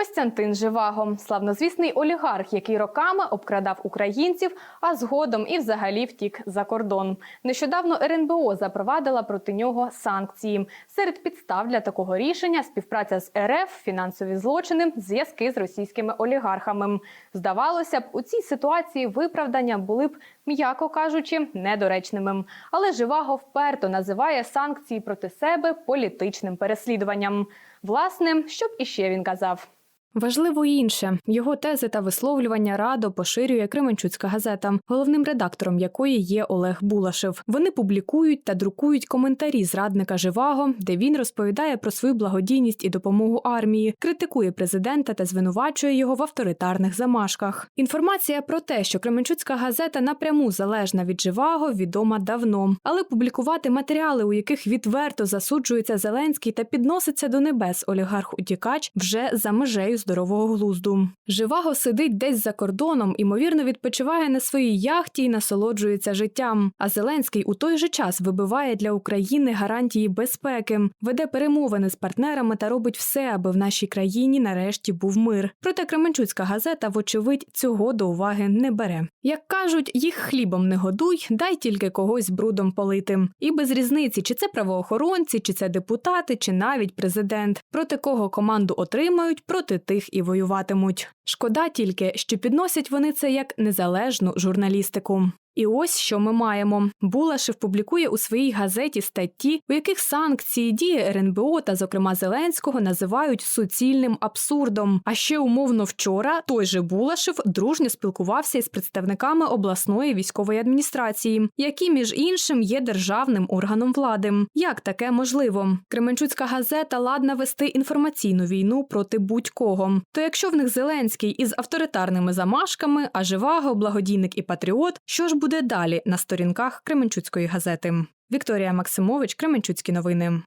Костянтин Живаго, славнозвісний олігарх, який роками обкрадав українців, а згодом і взагалі втік за кордон. Нещодавно РНБО запровадила проти нього санкції. Серед підстав для такого рішення співпраця з РФ, фінансові злочини, зв'язки з російськими олігархами. Здавалося б, у цій ситуації виправдання були б, м'яко кажучи, недоречними. Але Живаго вперто називає санкції проти себе політичним переслідуванням. Власне, що б іще він казав. Важливо інше його тези та висловлювання радо поширює Кременчуцька газета, головним редактором якої є Олег Булашев. Вони публікують та друкують коментарі зрадника Живаго, де він розповідає про свою благодійність і допомогу армії, критикує президента та звинувачує його в авторитарних замашках. Інформація про те, що Кременчуцька газета напряму залежна від Живаго, відома давно, але публікувати матеріали, у яких відверто засуджується Зеленський та підноситься до небес олігарх утікач, вже за межею здорового глузду. Живаго сидить десь за кордоном, імовірно, відпочиває на своїй яхті і насолоджується життям. А Зеленський у той же час вибиває для України гарантії безпеки, веде перемовини з партнерами та робить все, аби в нашій країні нарешті був мир. Проте Кременчуцька газета, вочевидь, цього до уваги не бере. Як кажуть, їх хлібом не годуй, дай тільки когось брудом полити. І без різниці, чи це правоохоронці, чи це депутати, чи навіть президент. Проти кого команду отримають, проти тих і воюватимуть. Шкода тільки, що підносять вони це як незалежну журналістику. І ось що ми маємо. Булашев публікує у своїй газеті статті, у яких санкції дії РНБО та, зокрема, Зеленського називають суцільним абсурдом. А ще умовно вчора той же Булашев дружньо спілкувався із представниками обласної військової адміністрації, які, між іншим, є державним органом влади. Як таке можливо? Кременчуцька газета ладна вести інформаційну війну проти будь-кого. То якщо в них Зеленський із авторитарними замашками, а Живаго, благодійник і патріот, що ж буде далі на сторінках Кременчуцької газети? Вікторія Максимович, Кременчуцькі новини.